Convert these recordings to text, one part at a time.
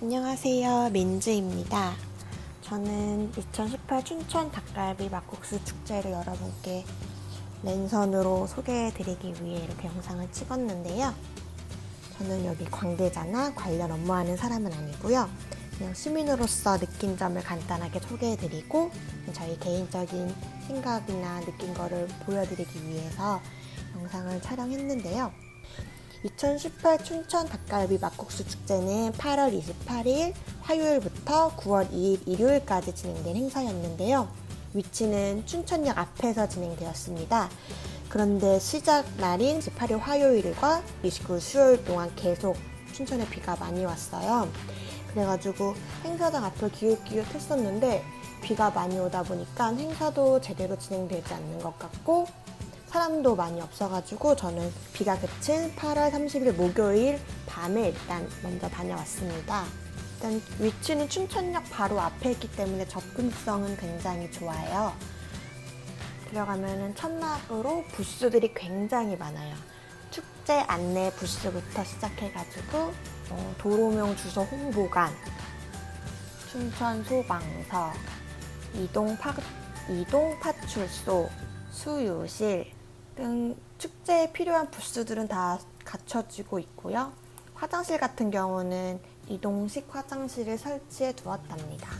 안녕하세요. 민지입니다. 저는 2018 춘천 닭갈비 막국수 축제를 여러분께 랜선으로 소개해드리기 위해 이렇게 영상을 찍었는데요. 저는 여기 관계자나 관련 업무하는 사람은 아니고요. 그냥 시민으로서 느낀 점을 간단하게 소개해드리고 저희 개인적인 생각이나 느낀 거를 보여드리기 위해서 영상을 촬영했는데요. 2018 춘천 닭갈비 막국수 축제는 8월 28일 화요일부터 9월 2일 일요일까지 진행된 행사였는데요. 위치는 춘천역 앞에서 진행되었습니다. 그런데 시작 날인 18일 화요일과 29일 수요일 동안 계속 춘천에 비가 많이 왔어요. 그래가지고 행사장 앞을 기웃기웃 했었는데 비가 많이 오다 보니까 행사도 제대로 진행되지 않는 것 같고 사람도 많이 없어가지고 저는 비가 그친 8월 30일 목요일 밤에 일단 먼저 다녀왔습니다. 일단 위치는 춘천역 바로 앞에 있기 때문에 접근성은 굉장히 좋아요. 들어가면은 첫날으로 부스들이 굉장히 많아요. 축제 안내 부스부터 시작해가지고 어, 도로명 주소 홍보관, 춘천 소방서, 이동 파 이동 파출소, 수유실 등 축제에 필요한 부스들은 다 갖춰지고 있고요. 화장실 같은 경우는 이동식 화장실을 설치해 두었답니다.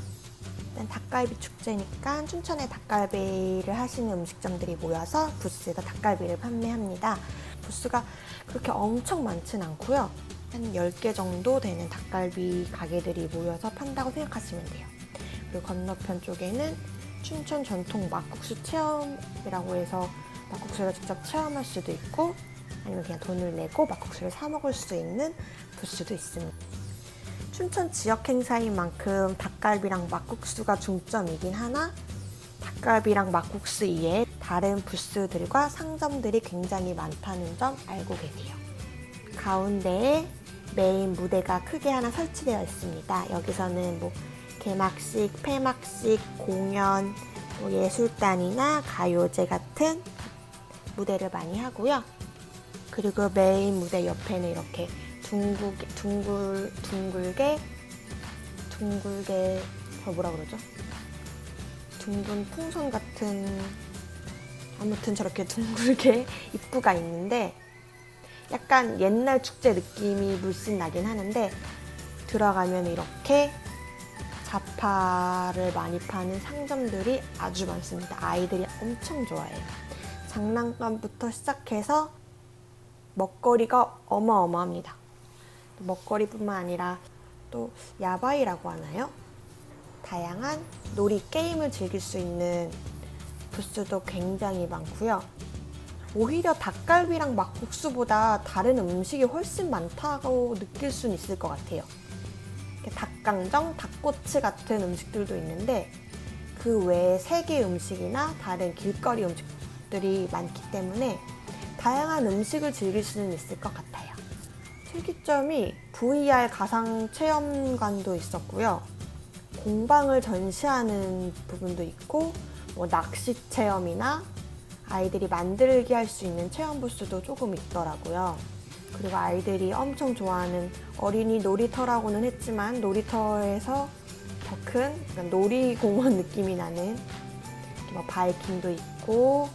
일단 닭갈비 축제니까 춘천에 닭갈비를 하시는 음식점들이 모여서 부스에서 닭갈비를 판매합니다. 부스가 그렇게 엄청 많진 않고요. 한 10개 정도 되는 닭갈비 가게들이 모여서 판다고 생각하시면 돼요. 그리고 건너편 쪽에는 춘천 전통 막국수 체험이라고 해서 막국수를 직접 체험할 수도 있고 아니면 그냥 돈을 내고 막국수를 사 먹을 수 있는 부스도 있습니다. 춘천 지역 행사인 만큼 닭갈비랑 막국수가 중점이긴 하나 닭갈비랑 막국수 이외에 다른 부스들과 상점들이 굉장히 많다는 점 알고 계세요. 가운데에 메인 무대가 크게 하나 설치되어 있습니다. 여기서는 뭐 개막식, 폐막식, 공연, 뭐 예술단이나 가요제 같은 무대를 많이 하고요. 그리고 메인 무대 옆에는 이렇게 둥글, 둥글, 둥글게, 둥글게, 저 뭐라 그러죠? 둥근 풍선 같은, 아무튼 저렇게 둥글게 입구가 있는데, 약간 옛날 축제 느낌이 물씬 나긴 하는데, 들어가면 이렇게 자파를 많이 파는 상점들이 아주 많습니다. 아이들이 엄청 좋아해요. 장난감부터 시작해서 먹거리가 어마어마합니다. 먹거리뿐만 아니라 또 야바이라고 하나요? 다양한 놀이 게임을 즐길 수 있는 부스도 굉장히 많고요. 오히려 닭갈비랑 막국수보다 다른 음식이 훨씬 많다고 느낄 수는 있을 것 같아요. 닭강정, 닭꼬치 같은 음식들도 있는데 그 외에 세계 음식이나 다른 길거리 음식 들이 많기 때문에 다양한 음식을 즐길 수는 있을 것 같아요. 특이점이 VR 가상 체험관도 있었고요. 공방을 전시하는 부분도 있고 뭐 낚시 체험이나 아이들이 만들기 할 수 있는 체험 부스도 조금 있더라고요. 그리고 아이들이 엄청 좋아하는 어린이 놀이터라고는 했지만 놀이터에서 더 큰 놀이공원 느낌이 나는 뭐 바이킹도 있고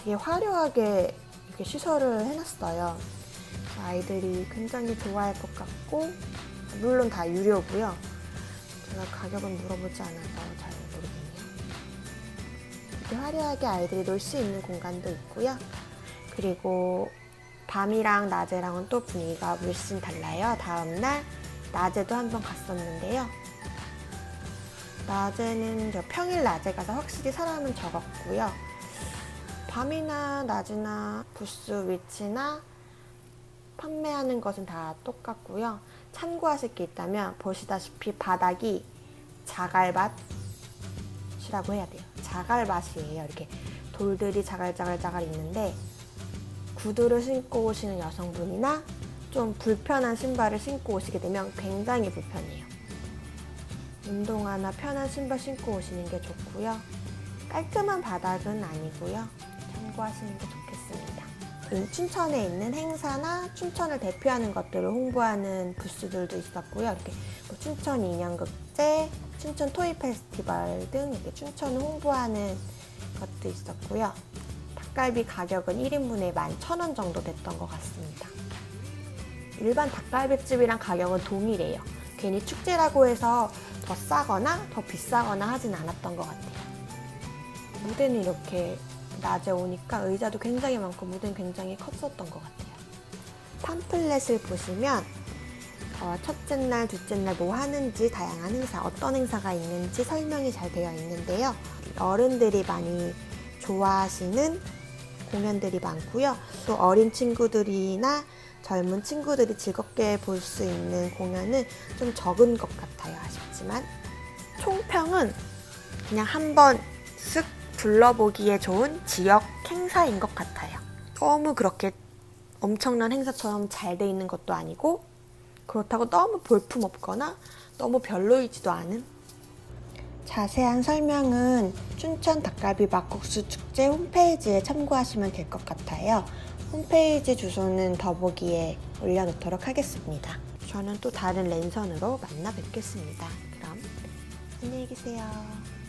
되게 화려하게 이렇게 시설을 해놨어요. 아이들이 굉장히 좋아할 것 같고 물론 다 유료고요. 제가 가격은 물어보지 않아서 잘 모르겠네요. 이렇게 화려하게 아이들이 놀 수 있는 공간도 있고요. 그리고 밤이랑 낮에랑은 또 분위기가 물씬 달라요. 다음날 낮에도 한번 갔었는데요. 낮에는 저 평일 낮에 가서 확실히 사람은 적었고요. 밤이나 낮이나 부스 위치나 판매하는 것은 다 똑같고요. 참고하실 게 있다면 보시다시피 바닥이 자갈밭이라고 해야 돼요. 자갈밭이에요. 이렇게 돌들이 자갈자갈자갈 있는데 구두를 신고 오시는 여성분이나 좀 불편한 신발을 신고 오시게 되면 굉장히 불편해요. 운동화나 편한 신발 신고 오시는 게 좋고요. 깔끔한 바닥은 아니고요. 참고하시는 게 좋겠습니다. 이 춘천에 있는 행사나 춘천을 대표하는 것들을 홍보하는 부스들도 있었고요. 이렇게 뭐 춘천 인형극제, 춘천 토이 페스티벌 등 이렇게 춘천을 홍보하는 것도 있었고요. 닭갈비 가격은 1인분에 11,000원 정도 됐던 것 같습니다. 일반 닭갈비집이랑 가격은 동일해요. 괜히 축제라고 해서 더 싸거나 더 비싸거나 하진 않았던 것 같아요. 무대는 이렇게 낮에 오니까 의자도 굉장히 많고 무대는 굉장히 컸었던 것 같아요. 팜플렛을 보시면 어, 첫째 날, 둘째 날 뭐 하는지 다양한 행사, 어떤 행사가 있는지 설명이 잘 되어 있는데요. 어른들이 많이 좋아하시는 공연들이 많고요. 또 어린 친구들이나 젊은 친구들이 즐겁게 볼 수 있는 공연은 좀 적은 것 같아요. 아쉽지만 총평은 그냥 한번 쓱 둘러보기에 좋은 지역 행사인 것 같아요. 너무 그렇게 엄청난 행사처럼 잘 돼 있는 것도 아니고 그렇다고 너무 볼품 없거나 너무 별로이지도 않은 자세한 설명은 춘천 닭갈비 막국수 축제 홈페이지에 참고하시면 될 것 같아요. 홈페이지 주소는 더보기에 올려놓도록 하겠습니다. 저는 또 다른 랜선으로 만나 뵙겠습니다. 그럼 안녕히 계세요.